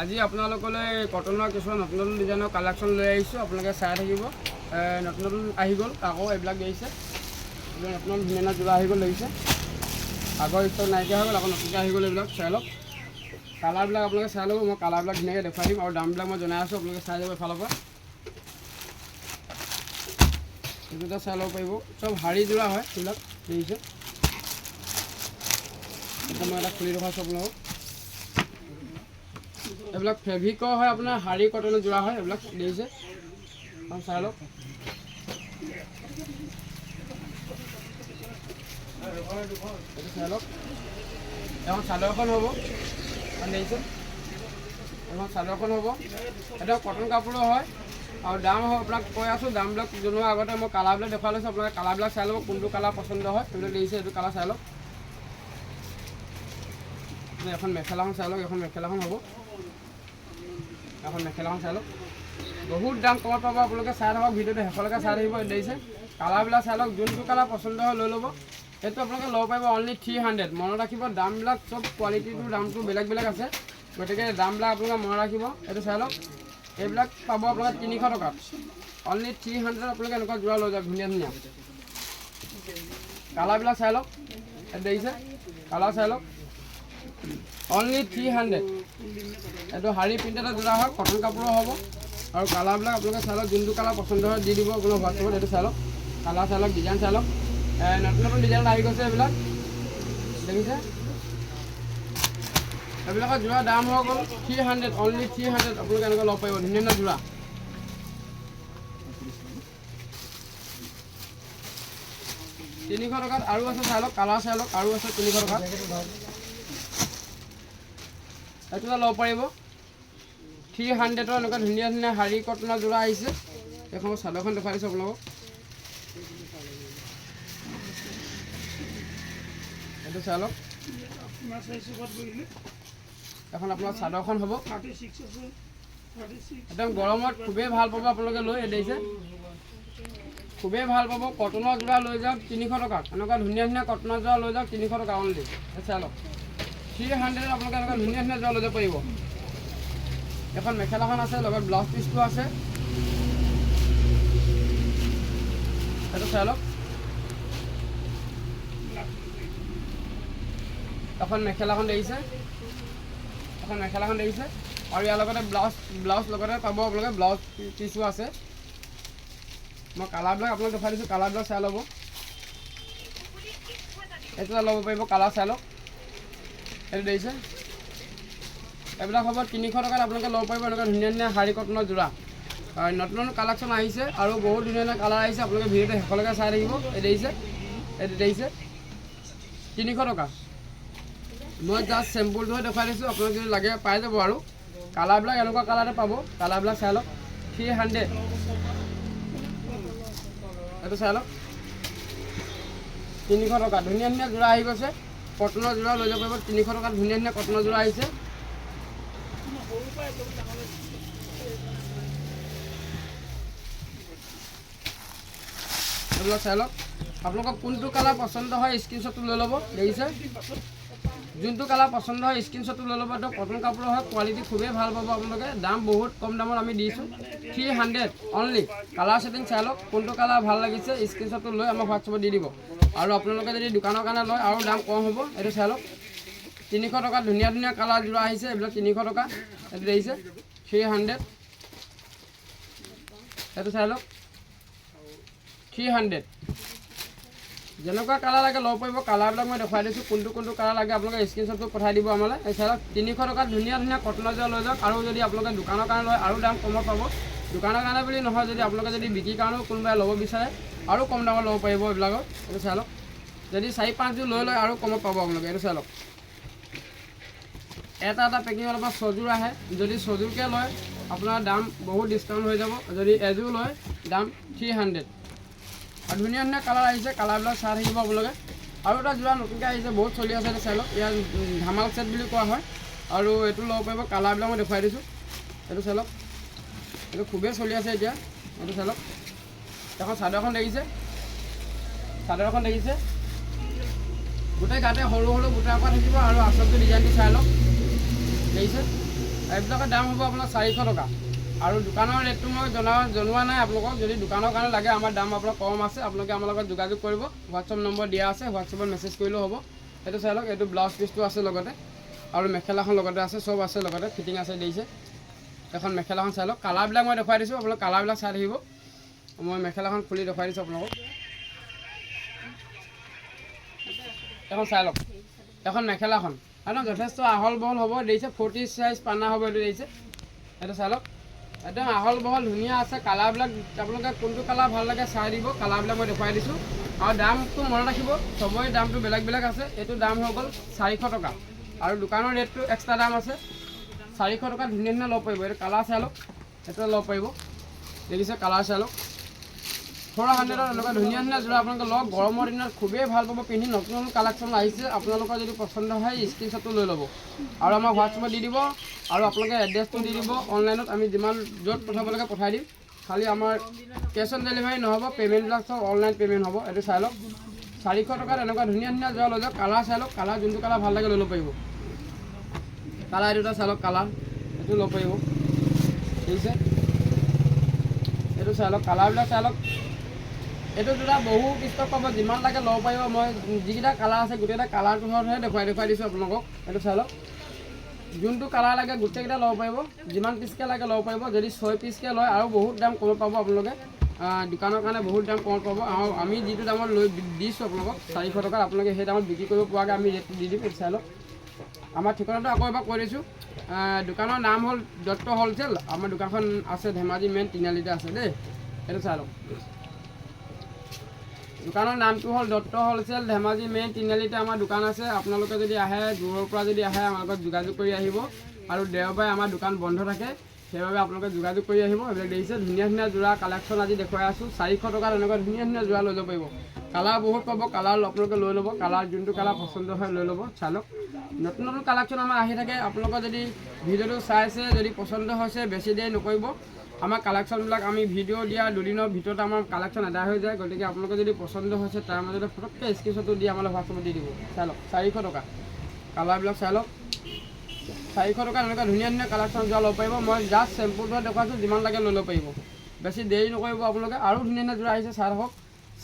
আজি আপোনালোকলৈ কটনৰ কিছুমান নতুন নতুন ডিজাইনৰ কালেকশ্যন লৈ আহিছোঁ। আপোনালোকে চাই থাকিব। নতুন নতুন আহি গ'ল। আকৌ এইবিলাক আহিছে নতুন নতুন ধুনীয়া যোৰা আহি গ'ল লাগিছে আগৰ ষ্টক নাইকিয়া হৈ গ'ল, আকৌ নতুনকৈ আহি গ'ল এইবিলাক চাই লওক। কালাৰবিলাক আপোনালোকে চাই ল'ব, মই কালাৰবিলাক ধুনীয়াকৈ দেখুৱাই দিম আৰু দামবিলাক মই জনাই আছোঁ, আপোনালোকে চাই যাব এফালৰ পৰা। এইকেইটা চাই ল'ব পাৰিব। চব শাৰী যোৰা হয়, এইবিলাক দেখিছে। মই এটা খুলি দেখুৱাইছোঁ আপোনালোকক। এইবিলাক ফেব্ৰিকৰ হয় আপোনাৰ, শাৰী কটনৰ যোৰা হয়, এইবিলাক দেখিছে চাই লওক। এইটো চাই লওক। এখন চাদৰখন হ'ব দেখিছে? এখন চাদৰখন হ'ব। এটা কটন কাপোৰৰ হয়। আৰু দাম হয় আপোনাক, কৈ আছোঁ, দামবিলাক জনোৱাৰ আগতে মই কালাৰবিলাক দেখুৱাই লৈছোঁ। আপোনালোকে কালাৰবিলাক চাই ল'ব, কোনটো কালাৰ পচন্দ হয়। এইবিলাক দেখিছে এইটো কালাৰ চাই লওক। এখন মেখেলাখন চাই লওক এখন মেখেলাখন হ'ব। এখন মেখেলাখন চাই লওক। বহুত দাম কমত পাব, আপোনালোকে চাই থাকক, ভিডিঅ'টো শেষলৈকে চাই থাকিব দেখিছে কালাৰবিলাক চাই লওক, যোনটো কালাৰ পচন্দ হয় লৈ ল'ব। সেইটো আপোনালোকে ল'ব পাৰিব অনলি থ্ৰী হাণ্ড্ৰেড মনত ৰাখিব, দামবিলাক চব কোৱালিটিটোৰ দামটো বেলেগ বেলেগ আছে। গতিকে দামবিলাক আপোনালোকে মনত ৰাখিব এইটো চাই লওক। এইবিলাক পাব আপোনালোকে তিনিশ টকাত। অনলি থ্ৰী হাণ্ড্ৰেড আপোনালোকে এনেকুৱা যোৰা লৈ যাওক, ধুনীয়া ধুনীয়া। কালাৰবিলাক চাই লওক দেখিছে কালাৰ চাই লওক। অনলি থ্ৰী হাণ্ড্ৰেড এইটো শাৰী প্ৰিণ্টেডৰ যোৰা হয় কটন কাপোৰৰ হ'ব। আৰু কালাৰবিলাক আপোনালোকে চাই লওক, যোনটো কালাৰ পচন্দ হয়, দি দিব আপোনাৰ হোৱাটছএপত এইটো চাই লওক। কালাৰ চাই লওক ডিজাইন চাই লওক। নতুন নতুন ডিজাইনত আহি গৈছে এইবিলাক। দেখিছে? এইবিলাকৰ যোৰা দাম হৈ গ'ল three hundred only three hundred আপোনালোকে এনেকৈ ল'ব পাৰিব, ধুনীয়া ধুনীয়া যোৰা তিনিশ টকাত আৰু আছে, চাই লওক কালাৰ চাই লওক, আৰু আছে তিনিশ টকাত। এইটো এটা ল'ব পাৰিব। থ্ৰী হাণ্ড্ৰেডৰ এনেকুৱা ধুনীয়া ধুনীয়া শাৰী কটনৰ যোৰা আহিছে। এইখন মই চাদৰখন দেখুৱাই দিছোঁ আপোনালোকক। এইটো চাই এখন আপোনাৰ চাদৰখন হ'ব। একদম গৰমত খুবেই ভালো পাব আপোনালোকে লৈ এই দেখিছে খুবেই ভালো পাব। কটনৰ যোৰা লৈ যাওক তিনিশ টকাত। এনেকুৱা ধুনীয়া ধুনীয়া কটনৰ যোৰা লৈ যাওক তিনিশ টকা অনলি চাই লওক। থ্ৰী হাণ্ড্ৰেড আপোনালোকে এনেকুৱা ধুনীয়া ধুনীয়া যোৰা লৈ পাৰিব। এখন মেখেলাখন আছে, লগত ব্লাউজ পিচটো আছে। সেইটো চাই লওক। এখন মেখেলাখন দেখিছে। এখন মেখেলাখন দেখিছে। আৰু ইয়াৰ লগতে ব্লাউজ ব্লাউজ লগতে পাব আপোনালোকে ব্লাউজ পিচো আছে। মই কালাৰবিলাক আপোনাক দেখাই দিছোঁ কালাৰবিলাক চাই ল'ব। এইটো ল'ব পাৰিব কালাৰ চাই লওক। এইটো দেখিছে এইবিলাক হ'ব তিনিশ টকাত আপোনালোকে ল'ব পাৰিব। এনেকুৱা ধুনীয়া ধুনীয়া শাৰী কটনৰ যোৰা নতুন নতুন কালেকশ্যন আহিছে আৰু বহুত ধুনীয়া ধুনীয়া কালাৰ আহিছে। আপোনালোকে ভিডিঅ'টো শেষলৈকে চাই থাকিব। এই দেখিছে এইটো দেখিছে তিনিশ টকা। মই জাষ্ট চেম্পুলটোহে দেখুৱাই দিছোঁ। আপোনাক যদি লাগে পাই যাব আৰু। কালাৰবিলাক এনেকুৱা কালাৰতে পাব। কালাৰবিলাক চাই লওক। Three hundred. এইটো চাই লওক। তিনিশ টকা। ধুনীয়া ধুনীয়া যোৰা আহি গৈছে। কটনৰ যোৰা লৈ যাব পাৰিব। তিনিশ টকাত ধুনীয়া ধুনীয়া কটনৰ যোৰা আহিছে। চাই লওক। আপোনালোকক কোনটো কালাৰ পচন্দ হয় স্ক্ৰীনশ্বটটো লৈ ল'ব, দেখিছে? যোনটো কালাৰ পচন্দ হয় স্ক্ৰীনশ্বটটো লৈ ল'ব। এইটো কটন কাপোৰৰ হয় কোৱালিটি খুবেই ভালো পাব আপোনালোকে। দাম বহুত কম দামত আমি দিছোঁ। Three hundred only colour setting চাই লওক, কোনটো কালাৰ ভালো লাগিছে স্ক্ৰীনশ্বটটো লৈ আমাক হোৱাটছএপত দি দিব। আৰু আপোনালোকে যদি দোকানৰ কাৰণে লয় আৰু দাম কম হ'ব, এইটো চাই লওক। তিনিশ টকা, ধুনীয়া ধুনীয়া কালাৰ যোৰা আহিছে, এইবিলাক তিনিশ টকা, এইটো দেখিছে, থ্ৰী হাণ্ড্ৰেড। এইটো চাই লওক, থ্ৰী হাণ্ড্ৰেড। যেনেকুৱা কালাৰ লাগে ল'ব পাৰিব, কালাৰবিলাক মই দেখুৱাই দিছোঁ, কোনটো কোনটো কালাৰ লাগে আপোনালোকে স্ক্ৰীনশ্বটটো পঠাই দিব আমালৈ। চাওক তিনিশ টকাত ধুনীয়া ধুনীয়া কটনৰ যোৰা লৈ যাওক, আৰু যদি আপোনালোকে দোকানৰ কাৰণে লয়, আৰু দাম কমত পাব। দোকানৰ কাৰণে বুলি নহয়, যদি আপোনালোকে যদি বিক্ৰীৰ কাৰণেও কোনোবাই ল'ব বিচাৰে, আৰু কম দামত ল'ব পাৰিব এইবিলাকৰ এইটো চাই লওক। যদি চাৰি, পাঁচযোৰ লৈ লয় আৰু কমত পাব আপোনালোকে, এইটো চাই এটা এটা পেকিঙত আপোনাৰ ছযোৰ আহে, যদি ছযোৰকৈ লয়, আপোনাৰ দাম বহুত ডিছকাউণ্ট হৈ যাব। যদি এযোৰ লয়, দাম থ্ৰী হাণ্ড্ৰেড আৰু ধুনীয়া ধুনীয়া কালাৰ আহিছে কালাৰবিলাক চাই থাকিব আপোনালোকে। আৰু এটা যোৰা নতুনকৈ আহিছে, বহুত চলি আছে, এইটো চাই লওক। ইয়াৰ ধামাল ছেট বুলি কোৱা হয়। আৰু এইটো ল'ব পাৰিব কালাৰবিলাক মই দেখুৱাই দিছোঁ। এইটো চাই লওক। এইটো খুবেই চলি আছে এতিয়া। এইটো চাই লওক। এখন চাদৰখন দেখিছে চাদৰখন দেখিছে। গোটেই গাতে সৰু সৰু বুটা পৰা থাকিব আৰু আচলটো ডিজাইনটো চাই লওক। দেখিছে? এইবিলাকৰ দাম হ'ব আপোনাৰ চাৰিশ টকা। আৰু দোকানৰ ৰেটটো মই জনা, জনোৱা নাই আপোনালোকক। যদি দোকানৰ কাৰণে লাগে, আমাৰ দাম আপোনাৰ কম আছে, আপোনালোকে আমাৰ লগত যোগাযোগ কৰিব। হোৱাটছআপ নম্বৰ দিয়া আছে হোৱাটছআপত মেছেজ কৰিলেও হ'ব। এইটো চাই লওক, এইটো ব্লাউজ পিচটো আছে লগতে। আৰু মেখেলাখন লগতে আছে, চব আছে লগতে, ফিটিং আছে দিছে এখন মেখেলাখন চাই লওক। কালাৰবিলাক মই দেখুৱাই দিছোঁ, আপোনালোক কালাৰবিলাক চাই থাকিব। মই মেখেলাখন খুলি দেখুৱাই দিছোঁ আপোনালোকক। এখন চাই লওক। এখন মেখেলাখন। একদম যথেষ্ট আহল বহল হ'ব দিছে ফৰ্টি চাইজ পানা হ'ব এইটো দিছে এইটো চাই লওক। একদম আহল বহল, ধুনীয়া আছে। কালাৰবিলাক, আপোনালোকে কোনটো কালাৰ ভালো লাগে চাই দিব, কালাৰবিলাক মই দেখুৱাই দিছোঁ। আৰু দামটো মনত ৰাখিব, চবৰে দামটো বেলেগ বেলেগ আছে। এইটো দাম হৈ গ'ল চাৰিশ টকা। আৰু দোকানৰ ৰেটটো এক্সট্ৰা দাম আছে। চাৰিশ টকা ধুনীয়া ধুনীয়া ল'ব পাৰিব। এইটো কালাৰ চাই লওক। এইটো ল'ব পাৰিব। দেখিছে, কালাৰ চাই লওক। ফ'ৰ হাণ্ড্ৰেডত এনেকুৱা ধুনীয়া ধুনীয়া যোৰা আপোনালোকে লওক। গৰমৰ দিনত খুবেই ভালো পাব। পিন্ধি নতুন নতুন কালেকশ্যন আহিছে। আপোনালোকৰ যদি পচন্দ হয় স্ক্ৰীনশ্বটটো লৈ ল'ব। আৰু আমাৰ হোৱাটছএপত দি দিব। আৰু আপোনালোকে এড্ৰেছটো দি দিব। অনলাইনত আমি যিমান য'ত পঠাব লাগে পঠাই দিম। খালি আমাৰ কেছ অন ডেলিভাৰী নহ'ব পে'মেণ্টবিলাক চব অনলাইন পে'মেণ্ট হ'ব। এইটো চাই লওক। চাৰিশ টকাত এনেকুৱা ধুনীয়া ধুনীয়া যোৰা লৈ যাওক। কালাৰ চাই লওক। কালাৰ যোনটো কালাৰ ভালো লাগে লৈ ল'ব পাৰিব। কালাৰ এইটো এটা চাই লওক। কালাৰ এইটো ল'ব পাৰিব। দেখিছে? এইটো চাই লওক। কালাৰবিলাক চাই লওক। এইটো দুটা বহু ষ্টক পাব, যিমান লাগে ল'ব পাৰিব। মই যিকেইটা কালাৰ আছে, গোটেইকেইটা কালাৰটো ঘৰতহে দেখুৱাই দেখুৱাই দিছোঁ আপোনালোকক। এইটো চাই লওক। যোনটো কালাৰ লাগে, গোটেইকেইটা ল'ব পাৰিব। যিমান পিচকৈ লাগে ল'ব পাৰিব। যদি ছয় পিচকৈ লয়, আৰু বহুত দাম কমত পাব আপোনালোকে। দোকানৰ কাৰণে বহুত দাম কমত পাব। আৰু আমি যিটো দামত লৈ দিছোঁ আপোনালোকক, চাৰিশ টকাত আপোনালোকে সেই দামত বিক্ৰী কৰিব পৰাকৈ আমি ৰেটটো দি দিম। চাই লওক। আমাৰ ঠিকনাটো আকৌ এবাৰ কৈ দিছোঁ। দোকানৰ নাম হ'ল দত্ত হ'লচেল। আমাৰ দোকানখন আছে ধেমাজি মেইন তিনিআলিতে আছে দেই। এইটো চাই লওক। দোকানৰ নামটো হ'ল দত্ত হ'লচেল ধেমাজি মেইন তিনিআলিতে আমাৰ দোকান আছে। আপোনালোকে যদি আহে, দূৰৰ পৰা যদি আহে, আমাৰ লগত যোগাযোগ কৰি আহিব। আৰু দেওবাৰে আমাৰ দোকান বন্ধ থাকে, সেইবাবে আপোনালোকে যোগাযোগ কৰি আহিব। এইবিলাক দেখিছে, ধুনীয়া ধুনীয়া যোৰা কালেকশ্যন আজি দেখুৱাই আছোঁ। চাৰিশ টকাত এনেকুৱা ধুনীয়া ধুনীয়া যোৰা লৈ যাব পাৰিব। কালাৰ বহুত পাব কালাৰ আপোনালোকে লৈ ল'ব। কালাৰ যোনটো কালাৰ পচন্দ হয়, লৈ ল'ব। চাই নতুন নতুন কালেকশ্যন আমাৰ আহি থাকে। আপোনালোকৰ যদি ভিডিঅ'টো চাইছে, যদি পচন্দ হৈছে, বেছি দেৰি নকৰিব। আমাৰ কালেকশ্যনবিলাক আমি ভিডিঅ' দিয়া দুদিনৰ ভিতৰত আমাৰ কালেকশ্যন আদায় হৈ যায়। গতিকে আপোনালোকৰ যদি পচন্দ হৈছে, তাৰ মাজতে ফটককৈ স্ক্ৰীনশ্বটটো দি আমালৈ হোৱাটছআপত দি দিব। চাই লওক, চাৰিশ টকা। কালাৰবিলাক চাই লওক। চাৰিশ টকাত এনেকুৱা ধুনীয়া ধুনীয়া কালেকশ্যন যোৱা ল'ব পাৰিব। মই জাষ্ট চেম্পুলটো দেখুৱাইছোঁ, যিমান লাগে লৈ ল'ব পাৰিব। বেছি দেৰি নকৰিব আপোনালোকে। আৰু ধুনীয়া ধুনীয়া যোৰা আহিছে, চাই লওক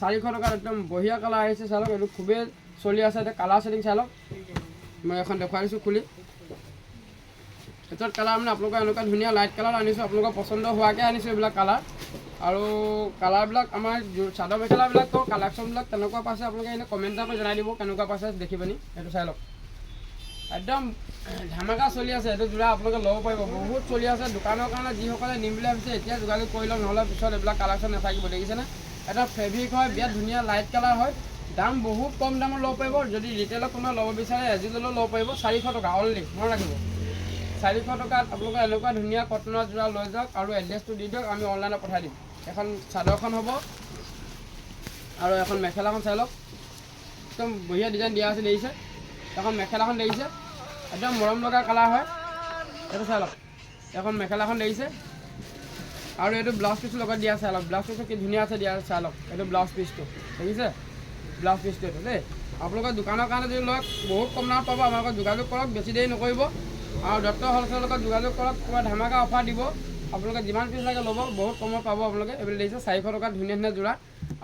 চাৰিশ টকাত একদম বঢ়িয়া কালাৰ আহিছে, চাই লওক। এইটো খুবেই চলি আছে, এতিয়া কালাৰ ছেটিং চাই লওক। মই এখন দেখুৱাই খুলি। ভিতৰত কালাৰ মানে আপোনালোকৰ এনেকুৱা ধুনীয়া লাইট কালাৰ আনিছোঁ, আপোনালোকৰ পচন্দ হোৱাকৈ আনিছোঁ এইবিলাক কালাৰ। আৰু কালাৰবিলাক আমাৰ চাদৰ মেখেলাবিলাকৰ কালেকশ্যনবিলাক কেনেকুৱা পাইছে আপোনালোকে এনেই কমেণ্ট এটা জনাই দিব, কেনেকুৱা পাইছে দেখি পিনি, সেইটো চাই লওক। একদম ধামাকা চলি আছে, এইটো যোৰা আপোনালোকে ল'ব পাৰিব। বহুত চলি আছে, দোকানৰ কাৰণে যিসকলে নিম বুলি ভাবিছে, এতিয়া যোগাযোগ কৰি লওক, নহ'লে পিছত এইবিলাক কালেকশ্যন নাথাকিব, দেখিছেনে? এটা ফেব্ৰিক হয়, বিৰাট ধুনীয়া লাইট কালাৰ হয়। দাম বহুত কম দামত ল'ব পাৰিব, যদি ৰিটেইলত কোনোবাই ল'ব বিচাৰে এজি ল'লেও ল'ব পাৰিব, চাৰিশ টকা অনলি মনত ৰাখিব। চাৰিশ টকাত আপোনালোকে এনেকুৱা ধুনীয়া কটনৰ যোৰা লৈ যাওক আৰু এড্ৰেছটো দি দিয়ক আমি অনলাইনত পঠাই দিম। এখন চাদৰখন হ'ব আৰু এখন মেখেলাখন চাই লওক। একদম বঢ়িয়া ডিজাইন দিয়া আছে দেখিছে? এখন মেখেলাখন দেখিছে? একদম মৰম লগা কালাৰ হয়। এইটো চাই লওক। এখন মেখেলাখন দেখিছে? আৰু এইটো ব্লাউজ পিচটো লগত দিয়া চাই লওক। ব্লাউজ পিচটো কি ধুনীয়া আছে দিয়া চাই লওক। এইটো ব্লাউজ পিচটো দেখিছে? ব্লাউজ পিচটো এইটো দেই। আপোনালোকৰ দোকানৰ কাৰণে যদি লওক বহুত কম দামত পাব। লগত যোগাযোগ কৰক বেছি দেৰি নকৰিব। আৰু দত্ত হ'লচেলৰ লগত যোগাযোগ কৰক কিবা ধামাকা অফাৰ দিব, আপোনালোকে যিমান পিচ লাগে ল'ব, বহুত কমত পাব আপোনালোকে। এইবিলাক দেখিছে চাৰিশ টকাত ধুনীয়া ধুনীয়া যোৰা।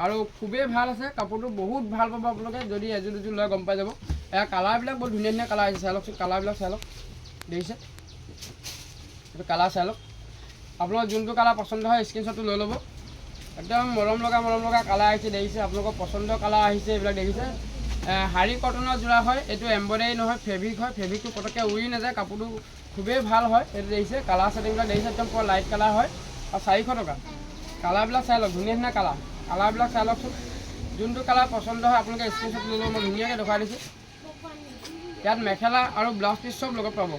আৰু খুবেই ভালো আছে, কাপোৰটো বহুত ভালো পাব আপোনালোকে, যদি এযোৰ দুযোৰ লয়, গম পাই যাব। এয়া কালাৰবিলাক বহুত ধুনীয়া ধুনীয়া কালাৰ আহিছে, চাই লওকচোন কালাৰবিলাক চাই লওক। দেখিছে? এইটো কালাৰ চাই লওক। আপোনালোকৰ যোনটো কালাৰ পচন্দ হয় স্ক্ৰীনশ্বটটো লৈ ল'ব। একদম মৰম লগা মৰম লগা কালাৰ আহিছে, দেখিছে? আপোনালোকৰ পচন্দৰ কালাৰ আহিছে, এইবিলাক দেখিছে? শাৰী কটনৰ যোৰা হয়, এইটো এম্ব্ৰইডাৰী নহয় ফেব্ৰিক হয় ফেব্ৰিকটো পটককৈ উৰি নাযায়, কাপোৰটো খুবেই ভালো হয়, এইটো দেখিছে কালাৰ ছেটিংবিলাক দেখিছে, একদম পুৰা লাইট কালাৰ হয়, আৰু চাৰিশ টকা। কালাৰবিলাক চাই লওক, ধুনীয়া ধুনীয়া কালাৰ কালাৰবিলাক চাই লওকচোন। যোনটো কালাৰ পচন্দ হয়, আপোনালোকে স্ক্ৰীনশ্বট লৈ ল'ব মই ধুনীয়াকৈ দেখুৱাই দিছোঁ। ইয়াত মেখেলা আৰু ব্লাউজ পিচ চব লগত পাব।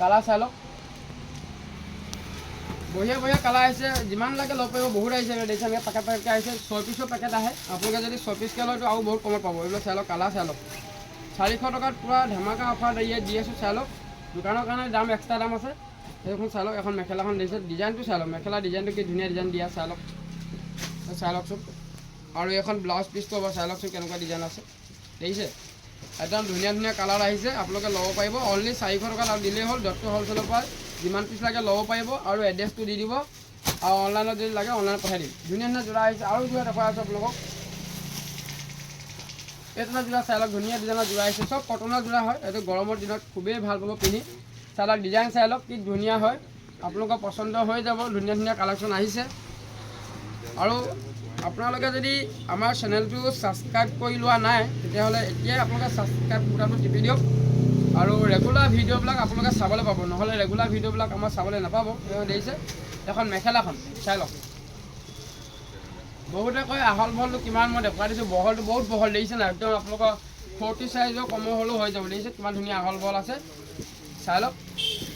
কালাৰ চাই লওক। বঢ়িয়া বঢ়িয়া কালাৰ আহিছে। যিমান লাগে ল'ব পাৰিব বহুত আহিছে দেখিছে আমি পেকেট, পেকেটকৈ আহিছে। ছয় পিছৰ পেকেট আহে। আপোনালোকে যদি ছয় পিচকৈ লয়তো আৰু বহুত কমত পাব। এইবিলাক চাই লওক, কালাৰ চাই লওক। চাৰিশ টকাত পূৰা ধেমাকা অফাৰ ইয়াত দি আছোঁ, চাই লওক। দোকানৰ কাৰণে দাম এক্সট্ৰা দাম আছে। সেইখন চাই লওক, এখন মেখেলাখন দিছে। ডিজাইনটো চাই লওক, মেখেলা ডিজাইনটো কি ধুনীয়া ডিজাইন দিয়া, চাই লওক। চাই লওকচোন। আৰু এখন ব্লাউজ পিচটো হ'ব, চাই লওকচোন কেনেকুৱা ডিজাইন আছে। দেখিছে? একদম ধুনীয়া ধুনীয়া কালাৰ আহিছে। আপোনালোকে ল'ব পাৰিব। অনলি চাৰিশ টকাত দিলেই হ'ল ডক্টৰ হ'লচেলৰ পৰা। যিমান পিচ লাগে ল'ব পাৰিব আৰু এড্ৰেছটো দি দিব আৰু অনলাইনত যদি লাগে অনলাইনত পঠাই দিম। ধুনীয়া ধুনীয়া যোৰা আহিছে। আৰু যোৰা দেখুৱাই আছোঁ আপোনালোকক। এইটো যোৰা চাই লওক ধুনীয়া ডিজাইনৰ যোৰা আহিছে। চব কটনৰ যোৰা হয়। এইটো গৰমৰ দিনত খুবেই ভালো পাব পিন্ধি। চাই লওক ডিজাইন চাই লওক কি ধুনীয়া হয়। আপোনালোকৰ পচন্দ হৈ যাব। ধুনীয়া ধুনীয়া কালেকশ্যন আহিছে। আৰু আপোনালোকে যদি আমাৰ চেনেলটো ছাবস্ক্ৰাইব কৰি লোৱা নাই, তেতিয়াহ'লে এতিয়াই আপোনালোকে ছাবস্ক্ৰাইব বুটামটো টিপি দিয়ক। আৰু ৰেগুলাৰ ভিডিঅ'বিলাক আপোনালোকে চাবলৈ পাব। নহ'লে ৰেগুলাৰ ভিডিঅ'বিলাক আমাৰ চাবলৈ নাপাব। দেখিছে? এখন মেখেলাখন চাই লওক। বহুতে কয় আহল বহলটো কিমান মই দেখুৱাই দিছোঁ। বহলটো বহুত বহল দেখিছে নাই? একদম আপোনালোকৰ ফৰ্টি চাইজৰ কমৰ হ'লেও হৈ যাব। দেখিছে? কিমান ধুনীয়া আহল বহল আছে। চাই লওক।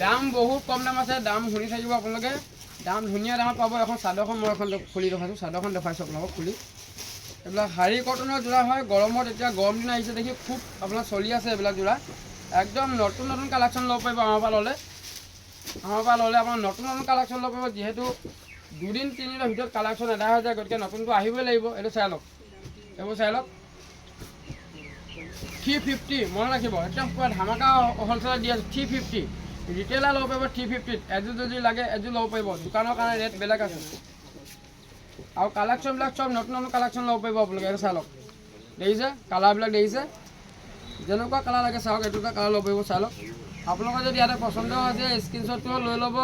দাম বহুত কম দাম আছে। দাম শুনি থাকিব আপোনালোকে। দাম ধুনীয়া দামত পাব। এখন চাদৰখন মই এখন খুলি দেখাইছোঁ। চাদৰখন দেখুৱাইছোঁ আপোনালোকক খুলি। এইবিলাক শাৰী কটনৰ যোৰা হয়। গৰমত এতিয়া গৰম দিন আহিছে দেখি খুব আপোনাৰ চলি আছে এইবিলাক যোৰা। একদম নতুন নতুন কালেকশ্যন ল'ব পাৰিব আমাৰ পৰা ল'লে। আমাৰ পৰা ল'লে আপোনাৰ নতুন নতুন কালেকশ্যন ল'ব পাৰিব, যিহেতু দুদিন, তিনিদিনৰ ভিতৰত কালেকশ্যন এদায় হৈ যায়, গতিকে নতুনটো আহিবই লাগিব। এইটো চাই লওক। এইবোৰ চাই লওক। থ্ৰী ফিফটি মনত ৰাখিব, একদম পূৰা ধামাকা হ'লচেলত দি আছোঁ থ্ৰী ফিফটি ৰিটেইলাৰ ল'ব পাৰিব থ্ৰী ফিফটিত এযোৰ যদি লাগে, এযোৰ ল'ব পাৰিব। দোকানৰ কাৰণে ৰেট বেলেগ আছে। আৰু কালেকশ্যনবিলাক চব নতুন নতুন কালেকশ্যন ল'ব পাৰিব আপোনালোকে, এইটো চাই লওক। দেখিছে? কালাৰবিলাক দেখিছে? যেনেকুৱা কালাৰ লাগে চাওক এইটো এটা কালাৰ ল'ব পাৰিব চাই লওক। আপোনালোকৰ যদি ইয়াতে পচন্দ হৈছে স্ক্ৰীনশ্বটটো লৈ ল'ব,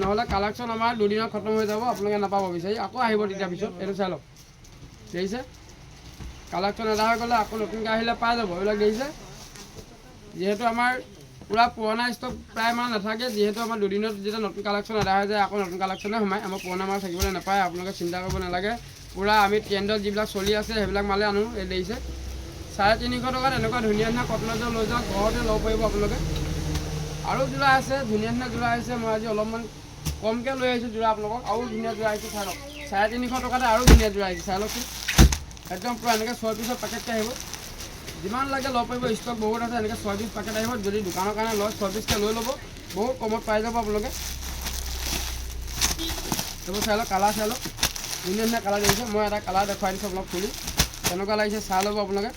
নহ'লে কালেকশ্যন আমাৰ দুদিনত খতম হৈ যাব, আপোনালোকে নাপাব বিচাৰি। আকৌ আহিব তেতিয়া পিছত, এইটো চাই লওক। দেখিছে? কালেকশ্যন এদায় হৈ গ'লে আকৌ নতুনকৈ আহিলে পাই যাব, এইবিলাক দেখিছে? যিহেতু আমাৰ পূৰা পুৰণা ষ্টক প্ৰায় মাল নাথাকে, যিহেতু আমাৰ দুদিনত যেতিয়া নতুন কালেকশ্যন আদায় হৈ যায়, আকৌ নতুন কালেকশ্যনে সোমায়। আমাৰ পুৰণা মাল থাকিবলৈ নাপায়, আপোনালোকে চিন্তা কৰিব নালাগে। পূৰা আমি ট্ৰেণ্ডত যিবিলাক চলি আছে, সেইবিলাক মালে আনো, এই দেখিছে? চাৰে তিনিশ টকাত এনেকুৱা ধুনীয়া ধুনীয়া কটনৰ যোৰ লৈ যাওক, ঘৰতে ল'ব পাৰিব আপোনালোকে। আৰু যোৰা আছে, ধুনীয়া ধুনীয়া যোৰা আহিছে, মই আজি অলপমান কমকৈ লৈ আহিছোঁ যোৰা আপোনালোকক, আৰু ধুনীয়া যোৰা আহিছে চাই লওক চাৰে তিনিশ টকাতে আৰু ধুনীয়া যোৰা আহিছে চাই লওকচোন একদম পূৰা এনেকৈ ছয় পিছৰ পেকেটকৈ আহিব। যিমান লাগে ল'ব পাৰিব ষ্টক বহুত আছে, এনেকৈ ছয় পিচ পেকেট আহিব। যদি দোকানৰ কাৰণে লয়, ছয় পিচকৈ লৈ ল'ব। বহুত কমত পাই যাব আপোনালোকে। এইবোৰ চাই লওক কালাৰ চাই লওক ধুনীয়া ধুনীয়া কালাৰ দেখিছে মই এটা কালাৰ দেখুৱাই দিছোঁ আপোনাক খুলি কেনেকুৱা লাগিছে চাই ল'ব আপোনালোকে।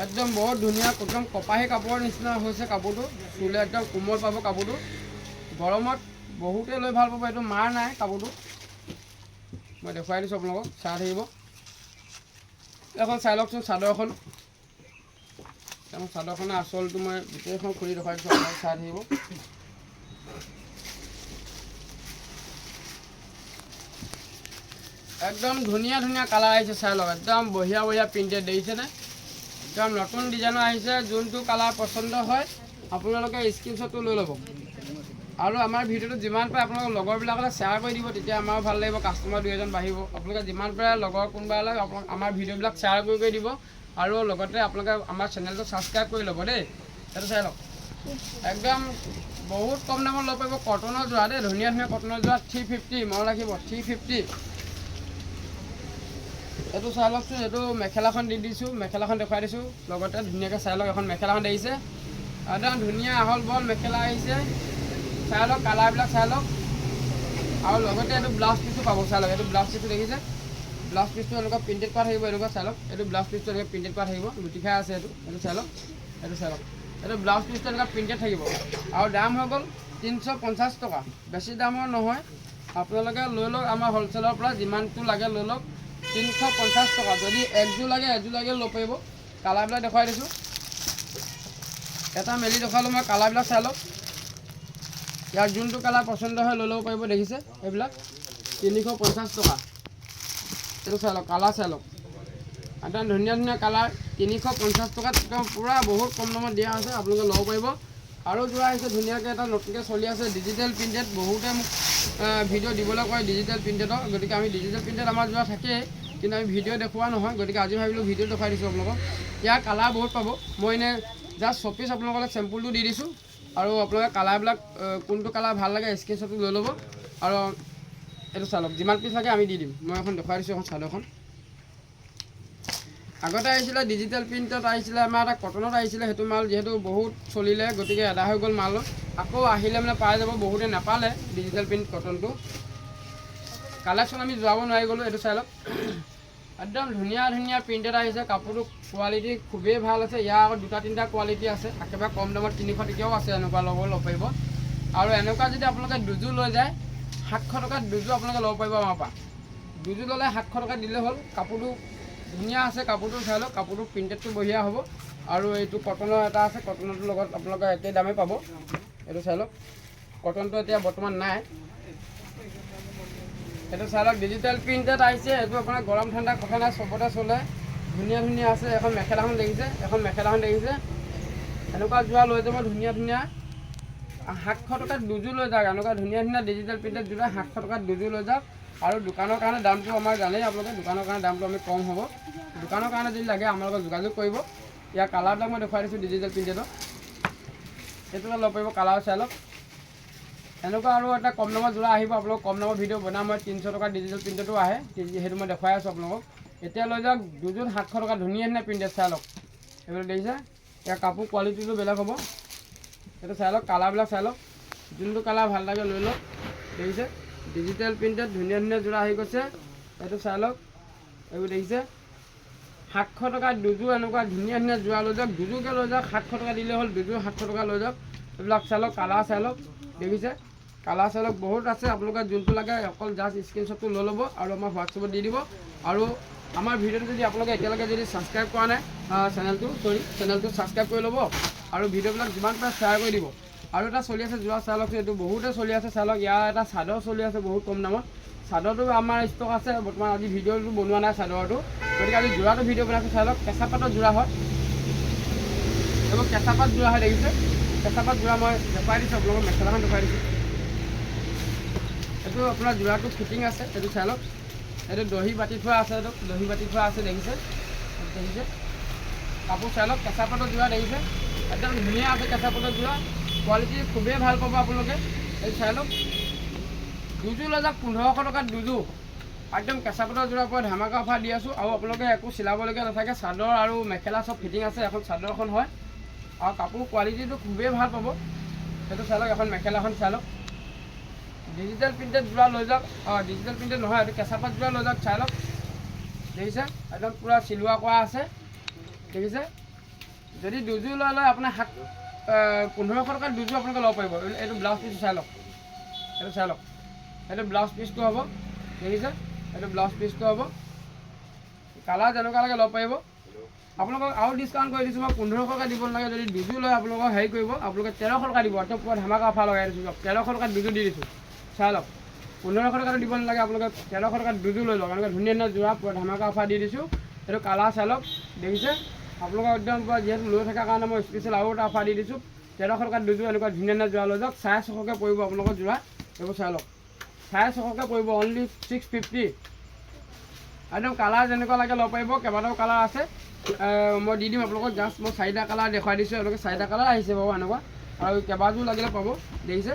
একদম বহুত ধুনীয়া একদম কপাহী কাপোৰৰ নিচিনা হৈছে কাপোৰটো। চুলে একদম কোমল পাব কাপোৰটো। গৰমত বহুতে লৈ ভালো পাব, এইটো মাৰ নাই কাপোৰটো। মই দেখুৱাই দিছোঁ আপোনালোকক, চাই থাকিব। এখন চাই লওকচোন চাদৰখন চাদৰখনৰ আচলটো মই গোটেইখন খুলি দেখুৱাই দিছোঁ আপোনালোক চাই থাকিব। একদম ধুনীয়া ধুনীয়া কালাৰ আহিছে চাই লওক, একদম বঢ়িয়া বঢ়িয়া প্ৰিণ্টেড দেখিছেনে? একদম নতুন ডিজাইনৰ আহিছে, যোনটো কালাৰ পচন্দ হয়, আপোনালোকে স্ক্ৰীনশ্বটটো লৈ ল'ব। আৰু আমাৰ ভিডিঅ'টো যিমান পাৰে আপোনালোকৰ লগৰবিলাকলৈ শ্বেয়াৰ কৰি দিব, তেতিয়া আমাৰো ভালো লাগিব কাষ্টমাৰ দুই এজন বাঢ়িব। আপোনালোকে যিমান পাৰে লগৰ কোনোবালৈ আপোনাক আমাৰ ভিডিঅ'বিলাক শ্বেয়াৰ কৰি কৰি দিব। আৰু লগতে আপোনালোকে আমাৰ চেনেলটো ছাবস্ক্ৰাইব কৰি ল'ব দেই। সেইটো চাই লওক। একদম বহুত কম দামত ল'ব পাৰিব কটনৰ যোৰা দেই। ধুনীয়া ধুনীয়া কটনৰ যোৰা থ্ৰী ফিফটি মনত ৰাখিব থ্ৰী ফিফটি এইটো চাই লওকচোন এইটো মেখেলাখন দি দিছোঁ, মেখেলাখন দেখুৱাই দিছোঁ। লগতে ধুনীয়াকৈ চাই লওক এখন মেখেলাখন দেখিছে একদম ধুনীয়া আহল বহল মেখেলা আহিছে। চাই লওক কালাৰবিলাক চাই লওক আৰু লগতে এইটো ব্লাউজ পিচটো পাব চাই লওক এইটো ব্লাউজ পিচটো দেখিছে? ব্লাউজ পিচটো এনেকুৱা প্ৰিণ্টেড কৰা থাকিব এনেকুৱা চাই লওক এইটো ব্লাউজ পিচটো এনেকৈ প্ৰিণ্টেড কৰা থাকিব। লুটি খাই আছে এইটো এইটো চাই লওক এইটো চাই লওক এইটো ব্লাউজ পিচটো এনেকুৱা প্ৰিণ্টেড থাকিব। আৰু দাম হৈ গ'ল তিনিশ পঞ্চাছ টকা। বেছি দামৰ নহয়। আপোনালোকে লৈ লওক আমাৰ হ'লচেলৰ পৰা, যিমানটো লাগে লৈ লওক। তিনিশ পঞ্চাছ টকা। যদি একযোৰ লাগে এযোৰ লাগে ল'ব পাৰিব। কালাৰবিলাক দেখুৱাই দিছোঁ। এটা মেলি দেখুৱালোঁ, মই কালাৰবিলাক চাই লওক ইয়াৰ যোনটো কালাৰ পচন্দ হয়, লৈ ল'ব পাৰিব, দেখিছে? এইবিলাক। তিনিশ পঞ্চাছ টকা। এইটো চাই লওক কালাৰ চাই লওক একদম ধুনীয়া ধুনীয়া কালাৰ। তিনিশ পঞ্চাছ টকাত একদম পূৰা বহুত কম দামত দিয়া হৈছে আপোনালোকে ল'ব পাৰিব। আৰু যোৰা আহিছে, ধুনীয়াকৈ এটা নতুনকৈ চলি আছে ডিজিটেল প্ৰিণ্টেড বহুতে মোক ভিডিঅ' দিবলৈ কয় ডিজিটেল প্ৰিণ্টেডৰ গতিকে আমি ডিজিটেল প্ৰিণ্টেড আমাৰ যোৰা থাকেই। কিন্তু আমি ভিডিঅ' দেখুওৱা নহয়, গতিকে আজি ভাবিলোঁ ভিডিঅ' দেখুৱাই দিছোঁ আপোনালোকক। ইয়াৰ কালাৰ বহুত পাব। মই এনেই জাষ্ট চপিচ আপোনালোকক চেম্পুলটো দি দিছোঁ। আৰু আপোনালোকে কালাৰবিলাক কোনটো কালাৰ ভালো লাগে স্ক্ৰীনশ্বটটো লৈ ল'ব। আৰু এইটো চাই লওক যিমান পিচ লাগে আমি দি দিম। মই এখন দেখুৱাই দিছোঁ, এখন চাদৰখন আগতে আহিছিলে ডিজিটেল প্ৰিণ্টত আহিছিলে, আমাৰ এটা কটনত আহিছিলে সেইটো মাল, যিহেতু বহুত চলিলে, গতিকে এদায় হৈ গ'ল মাল আকৌ আহিলে মানে পাই যাব, বহুতে নাপালে ডিজিটেল প্ৰিণ্ট কটনটো। কালেকশ্যন আমি যোৱাব নোৱাৰি গ'লোঁ, এইটো চাই লওক। একদম ধুনীয়া ধুনীয়া প্ৰিণ্টেড আহিছে। কাপোৰটো কোৱালিটি খুবেই ভালো আছে। ইয়াৰ আগত দুটা, তিনিটা কোৱালিটি আছে। একেবাৰে কম দামত তিনিশ টকীয়াও আছে এনেকুৱা ল'ব ল'ব পাৰিব। আৰু এনেকুৱা যদি আপোনালোকে দুযোৰ লৈ যায়, সাতশ টকাত দুযোৰ আপোনালোকে ল'ব পাৰিব আমাৰ পৰা। দুযোৰ ল'লে সাতশ টকা দিলে হ'ল। কাপোৰটো ধুনীয়া আছে, কাপোৰটো চাই লওক। কাপোৰটো প্ৰিণ্টেডটো বঢ়িয়া হ'ব। আৰু এইটো কটনৰ এটা আছে। কটনটোৰ লগত আপোনালোকে একেই দামেই পাব। এইটো চাই লওক। কটনটো এতিয়া বৰ্তমান নাই। এইটো চাই লওক ডিজিটেল প্ৰিণ্টেড আহিছে, এইটো আপোনাৰ গৰম ঠাণ্ডা কথা নাই, চবতে চলে। ধুনীয়া ধুনীয়া আছে, এখন মেখেলাখন দেখিছে, এখন মেখেলাখন দেখিছে। এনেকুৱা যোৰা লৈ যাব ধুনীয়া ধুনীয়া। সাতশ টকাত দুযোৰ লৈ যাওক, এনেকুৱা ধুনীয়া ধুনীয়া ডিজিটেল প্ৰিণ্টেড যোৰা সাতশ টকাত দুযোৰ লৈ যাওক। আৰু দোকানৰ কাৰণে দামটো আমাৰ জানেই আপোনালোকে, দোকানৰ কাৰণে দামটো আমি কম হ'ব। দোকানৰ কাৰণে যদি লাগে, আমাৰ লগত যোগাযোগ কৰিব। ইয়াৰ কালাৰবিলাক মই দেখুৱাই দিছোঁ ডিজিটেল প্ৰিণ্টেডৰ এইটো ল'ব পাৰিব কালাৰ চাই লওক। এনেকুৱা আৰু এটা কম দামৰ যোৰা আহিব আপোনালোক কম দামৰ ভিডিঅ' বনাম, মই তিনিশ টকা ডিজিটেল প্ৰিণ্টেডো আহে সেইটো মই দেখুৱাই আছোঁ আপোনালোকক। এতিয়া লৈ যাওক, দুযোৰ সাতশ টকা, ধুনীয়া ধুনীয়া প্ৰিণ্টেড চাই লওক এইবিলাক দেখিছে? ইয়াৰ কাপোৰ কোৱালিটিটো বেলেগ হ'ব। এইটো চাই লওক কালাৰবিলাক চাই লওক যোনটো কালাৰ ভালো লাগে লৈ লওক। দেখিছে? ডিজিটেল প্ৰিণ্টেড ধুনীয়া ধুনীয়া যোৰা আহি গৈছে। এইটো চাই লওক এইবোৰ দেখিছে? সাতশ টকা, দুযোৰ এনেকুৱা ধুনীয়া ধুনীয়া যোৰা লৈ যাওক। দুযোৰকৈ লৈ যাওক, সাতশ টকা দিলে হ'ল, দুযোৰ সাতশ টকা লৈ যাওক। এইবিলাক চাই লওক কালাৰ চাই লওক দেখিছে? কালাৰ চাই বহুত আছে, আপোনালোকে যোনটো লাগে অকল জাষ্ট স্ক্ৰীনশ্বটটো লৈ ল'ব আৰু আমাৰ হোৱাটছএপত দি দিব। আৰু আমাৰ ভিডিঅ'টো যদি আপোনালোকে এতিয়ালৈকে যদি ছাবস্ক্ৰাইব কৰা নাই চেনেলটো চৰি চেনেলটো ছাবস্ক্ৰাইব কৰি ল'ব আৰু ভিডিঅ'বিলাক যিমান পাৰে শ্বেয়াৰ কৰি দিব। আৰু এটা চলি আছে যোৱা চাই লওক এইটো বহুতে চলি আছে চাই লওক ইয়াৰ এটা চাদৰ চলি আছে বহুত কম দামত। চাদৰটো আমাৰ ষ্টক আছে, বৰ্তমান আজি ভিডিঅ'টো বনোৱা নাই চাদৰটো। গতিকে আজি যোৰাটো ভিডিঅ' বনাইছোঁ চাই লওক কেঁচা পাতৰ যোৰা হয়। এইবোৰ কেঁচা পাত যোৰা হয়, দেখিছে? কেঁচা পাত যোৰা মই দেখুৱাই দিছোঁ, আপোনালোকক মেখেলাখন দেখুৱাই দিছোঁ। এইটো আপোনাৰ যোৰাটো ফিটিং আছে এইটো চাই লওক এইটো দহি বাতি থোৱা আছে এইটো দহি বাতি থোৱা আছে দেখিছে? দেখিছে? কাপোৰ চাই লওক কেঁচা পাতৰ যোৰা দেখিছে? একদম ধুনীয়া আছে কেঁচা পাতৰ যোৰা। কোৱালিটি খুবেই ভাল পাব আপোনালোকে। এই চাই লওক দুযোৰ লৈ যাওক পোন্ধৰশ টকাত দুযোৰ। একদম কেঁচা পাতৰ যোৰাৰ পৰা ধামাকা অফাৰ দি আছোঁ। আৰু আপোনালোকে একো চিলাবলগীয়া নাথাকে। চাদৰ আৰু মেখেলা চব ফিটিং আছে এখন চাদৰখন হয়। আৰু কাপোৰ কোৱালিটিটো খুবেই ভাল পাব। সেইটো চাই লওক এখন মেখেলাখন চাই লওক ডিজিটেল প্ৰিণ্টেড যোৰা লৈ যাওক। অঁ ডিজিটেল প্ৰিণ্টেড নহয়, এইটো কেঁচা পাত যোৰা লৈ যাওক, চাই লওক। দেখিছে? একদম পূৰা চিলোৱা কৰা আছে। দেখিছে? যদি দুযোৰ লৈ লয় আপোনাৰ সাত পোন্ধৰশ টকাত দুযোৰ আপোনালোকে ল'ব পাৰিব। এই- এইটো ব্লাউজ পিচ চাই লওক। এইটো চাই লওক। এইটো ব্লাউজ পিচটো হ'ব। দেখিছে? এইটো ব্লাউজ পিচটো হ'ব। কালাৰ যেনেকুৱা লাগে ল'ব পাৰিব। আপোনালোকক আৰু ডিছকাউণ্ট কৰি দিছোঁ, মই পোন্ধৰশ দিব নালাগে। যদি দুযোৰ লয়, আপোনালোকক হেৰি কৰিব। আপোনালোকে তেৰশ টকা দিব। একদম পুৰা ধামাকা অফাৰ লগাই দিছোঁ। তেৰশ টকাত দুযোৰ দি দিছোঁ। চাই লওক। পোন্ধৰশ টকাটো দিব নালাগে আপোনালোকে তেৰশ টকাত দুযোৰ লৈ লওক। এনেকৈ ধুনীয়া ধুনীয়া যোৰা পুৰা ধামাকা অফাৰ দি দিছোঁ। এইটো কালাৰ চাই লওক। দেখিছে? আপোনালোকক একদম পুৰা যিহেতু লৈ থকাৰ কাৰণে মই স্পেচিয়েল আৰু এটা অফাৰ দি দিছোঁ। তেৰশ টকাত দুযোৰ এনেকুৱা ধুনীয়া ধুনীয়া যোৰা লৈ যাওক। চাৰে ছশকৈ পৰিব আপোনালোকৰ যোৰা। এইবোৰ চাই লওক। চাৰে ছশকৈ পৰিব অনলি ছিক্স ফিফটি একদম কালাৰ যেনেকুৱা লাগে ল'ব পাৰিব। কেইবাটাও কালাৰ আছে। মই দি দিম আপোনালোকক। জাষ্ট মই চাৰিটা কালাৰ দেখুৱাই দিছোঁ। আপোনালোকে চাৰিটা কালাৰ আহিছে বাৰু এনেকুৱা। আৰু কেইবাযোৰ লাগিলে পাব। দেখিছে?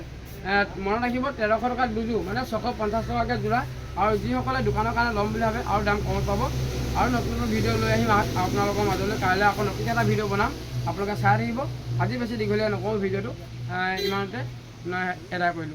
মনত ৰাখিব তেৰশ টকাত দুযোৰ মানে ছশ পঞ্চাছ টকাকৈ যোৰা। আৰু যিসকলে দোকানৰ কাৰণে ল'ম বুলি ভাবে, আৰু দাম কমত পাব। আৰু নতুন নতুন ভিডিঅ' লৈ আহিম আপোনালোকৰ মাজলৈ। কাইলৈ আকৌ নতুনকৈ এটা ভিডিঅ' বনাম। আপোনালোকে চাই থাকিব। আজি বেছি দীঘলীয়া নকৰোঁ ভিডিঅ'টো। ইমানতে এদায় কৰিলোঁ।